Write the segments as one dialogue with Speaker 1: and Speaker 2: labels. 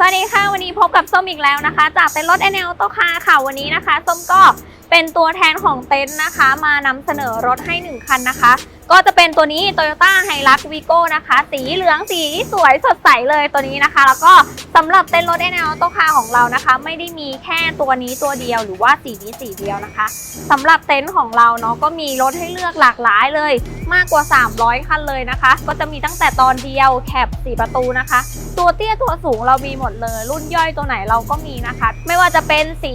Speaker 1: สวัสดีค่ะ วันนี้พบกับส้มอีกแล้วนะคะ จากเต็นท์รถ NL โตคาค่ะวันนี้นะคะ ส้มก็เป็นตัวแทนของเต็นท์นะคะ มานำเสนอรถให้ 1 คันนะคะ ก็จะเป็นตัวนี้ Toyota Hilux Vigo นะคะ สีเหลืองสีสวยสดใสเลยตัวนี้นะคะ แล้วก็สำหรับเต็นท์รถ NL โตคาของเรานะคะ ไม่ได้มีแค่ตัวนี้ตัวเดียวหรือว่าสีนี้สีเดียวนะคะสำหรับเต็นท์ของเราเนาะก็มีรถให้เลือกหลากหลายเลย มากกว่า 300 คันเลยนะคะ ก็จะมีตั้งแต่ตอนเดียวแคบ4ประตูนะคะ ตัวเตี้ยตัวสูงเรามีหมดเลย รุ่นย่อยตัวไหนเราก็มีนะคะ ไม่ว่าจะเป็นสี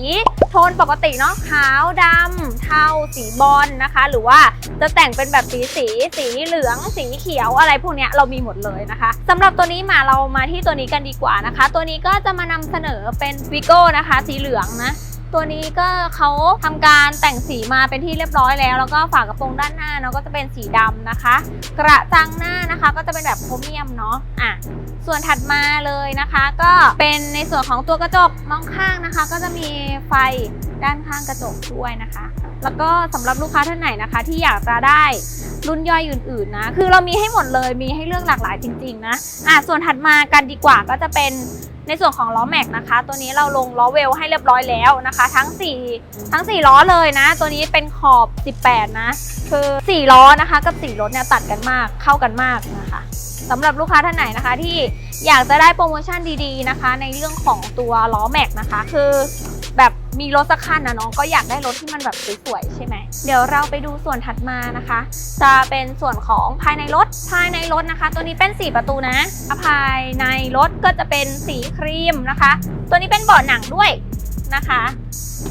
Speaker 1: โทนปกติเนาะขาวดำเทาสีบอลนะคะ หรือว่าจะแต่งเป็นแบบสีสี สีเหลือง สีเขียวอะไรพวกนี้เรามีหมดเลยนะคะสำหรับตัวนี้มาเรามาที่ตัวนี้กันดีกว่านะคะ ตัวนี้ก็จะมานำเสนอเป็นวิโก้นะคะ สีเหลืองนะ ตัวนี้ก็เขาทำการแต่งสีมาเป็นที่เรียบร้อยแล้ว แล้วก็ฝากระโปรงด้านหน้าเนาะก็จะเป็นสีดำนะคะ กระจังหน้านะคะก็จะเป็นแบบโครเมียมเนาะอะส่วนถัดมาเลยนะคะ ก็เป็นในส่วนของตัวกระจกมองข้างนะคะ ก็จะมีไฟด้านข้างกระจกด้วยนะคะ แล้วก็สำหรับลูกค้าท่านไหนนะคะ ที่อยากจะได้ รุ่นย่อยอื่นๆนะ คือเรามีให้หมดเลย มีให้เลือกหลากหลายจริง ๆ นะ อะ ส่วนถัดมากันดีกว่าก็จะเป็นในส่วนของล้อแม็กนะคะ ตัวนี้เราลงล้อเวลให้เรียบร้อยแล้วนะคะ ทั้ง 4 ทั้ง 4 ล้อเลยนะ ตัวนี้เป็นขอบ 18 นะ คือ 4 ล้อนะคะกับ 4 รถเนี่ยตัดกันมากเข้ากันมากนะคะสำหรับลูกค้าท่านไหนนะคะที่อยากจะได้โปรโมชั่นดีๆนะคะ ในเรื่องของตัวล้อแม็กนะคะ คือ แบบมีรถสักคันนะน้องก็อยากได้รถที่มันแบบสวยๆใช่ไหมเดี๋ยวเราไปดูส่วนถัดมานะคะ จะเป็นส่วนของภายในรถภายในรถนะคะ ตัวนี้เป็น 4 ประตูนะภายในรถก็จะเป็นสีครีมนะคะ ตัวนี้เป็นเบาะหนังด้วย นะคะ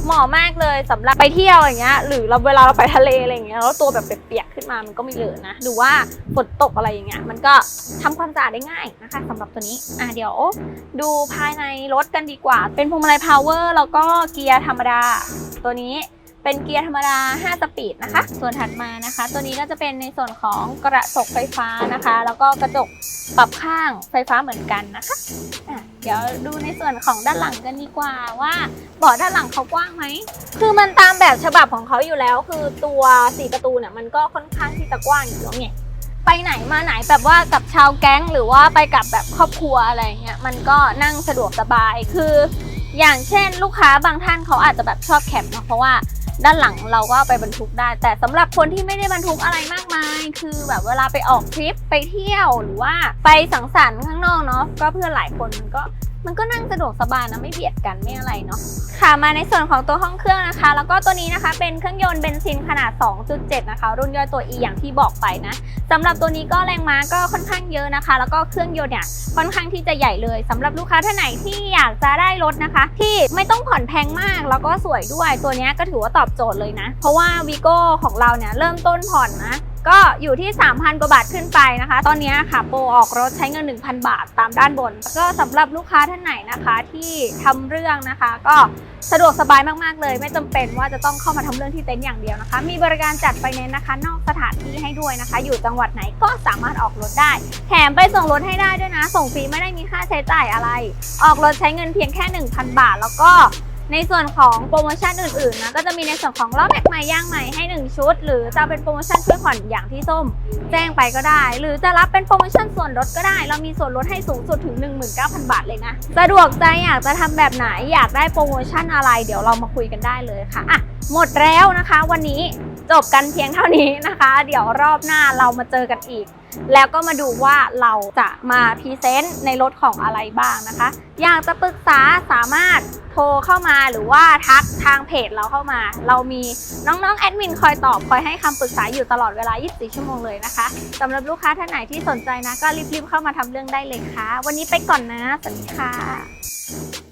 Speaker 1: เหมาะมากเลยสำหรับไปเที่ยวอย่างเงี้ย หรือเราเวลาเราไปทะเลอะไรอย่างเงี้ยแล้วตัวแบบเปียกๆขึ้นมามันก็ไม่เหลือนะ หรือว่าฝนตกอะไรอย่างเงี้ยมันก็ทำความสะอาดได้ง่ายนะคะสำหรับตัวนี้อะเดี๋ยวดูภายในรถกันดีกว่า เป็นพวงมาลัยพาวเวอร์แล้วก็เกียร์ธรรมดา ตัวนี้เป็นเกียร์ธรรมดา 5 สปีดนะคะ ส่วนถัดมานะคะ ตัวนี้ก็จะเป็นในส่วนของกระจกไฟฟ้านะคะ แล้วก็กระจกปรับข้างไฟฟ้าเหมือนกันนะคะะ เดี๋ยวดูในส่วนของด้านหลังกันดีกว่าว่าเบาะด้านหลังเขากว้างไหม คือมันตามแบบฉบับของเขาอยู่แล้ว คือตัวสี่ประตูเนี่ยมันก็ค่อนข้างที่จะกว้างอยู่แล้วไงไปไหนมาไหนแบบว่ากับชาวแก๊งหรือว่าไปกับแบบครอบครัวอะไรเงี้ยมันก็นั่งสะดวกสบายคือ อย่างเช่นลูกค้าบางท่านเขาอาจจะแบบชอบแคมปเนอะเพราะว่า ด้านหลังเราก็าไปบรรทุกได้ แต่สำหรับคนที่ไม่ได้บรรทุกอะไรมากมาย คือแบบเวลาไปออกทริปไปเที่ยวหรือว่าไปสังสรรค์ข้างนอกเนาะก็เพื่อนหลายคนมันก็ มันก็นั่งสะดวกสบายนะไม่เบียดกันไม่อะไรเนาะค่ะมาในส่วนของตัวห้องเครื่องนะคะ แล้วก็ตัวนี้นะคะเป็นเครื่องยนต์เบนซินขนาด 2.7 นะคะ รุ่นย่อยตัว E อย่างที่บอกไปนะสำหรับตัวนี้ก็แรงม้าก็ค่อนข้างเยอะนะคะ แล้วก็เครื่องยนต์เนี่ยค่อนข้างที่จะใหญ่เลยสำหรับลูกค้าท่านไหนที่อยากจะได้รถนะคะ ที่ไม่ต้องผ่อนแพงมากแล้วก็สวยด้วยตัวนี้ก็ถือว่าตอบโจทย์เลยนะ เพราะว่าวีโก้ของเราเนี่ยเริ่มต้นผ่อนนะ ก็อยู่ที่ 3,000 กว่าบาทขึ้นไปนะคะ ตอนนี้ค่ะโปรออกรถใช้เงิน 1,000 บาทตามด้านบน ก็สำหรับลูกค้าท่านไหนนะคะที่ทำเรื่องนะคะ ก็สะดวกสบายมากๆเลย ไม่จำเป็นว่าจะต้องเข้ามาทำเรื่องที่เต็นท์อย่างเดียวนะคะ มีบริการจัดไฟแนนนะคะ นอกสถานที่ให้ด้วยนะคะ อยู่จังหวัดไหนก็สามารถออกรถได้ แถมไปส่งรถให้ได้ด้วยนะ ส่งฟรีไม่ได้มีค่าใช้จ่ายอะไร ออกรถใช้เงินเพียงแค่ 1,000 บาท แล้วก็ ในส่วนของโปรโมชั่นอื่นๆนะก็จะมีในส่วนของล้อแม็กใหม่ย่างใหม่ให้ 1 ชุด หรือจะเป็นโปรโมชั่นช่วยผ่อนอย่างที่ส้ม แจ้งไปก็ได้ หรือจะรับเป็นโปรโมชั่นส่วนลดก็ได้ เรามีส่วนลดให้สูงสุดถึง 19,000 บาทเลยนะสะดวกใจอยากจะทำแบบไหนอยากได้โปรโมชั่นอะไร เดี๋ยวเรามาคุยกันได้เลยค่ะอะหมดแล้วนะคะ วันนี้ จบกันเพียงเท่านี้นะคะ เดี๋ยวรอบหน้าเรามาเจอกันอีก แล้วก็มาดูว่าเราจะมาพรีเซนต์ในรถของอะไรบ้างนะคะ อยากจะปรึกษาสามารถโทรเข้ามาหรือว่าทักทางเพจเราเข้ามา เรามีน้องๆแอดมินคอยตอบคอยให้คำปรึกษาอยู่ตลอดเวลา 24 ชั่วโมงเลยนะคะสำหรับลูกค้าท่านไหนที่สนใจนะ ก็รีบๆเข้ามาทำเรื่องได้เลยค่ะ วันนี้ไปก่อนนะ สวัสดีค่ะ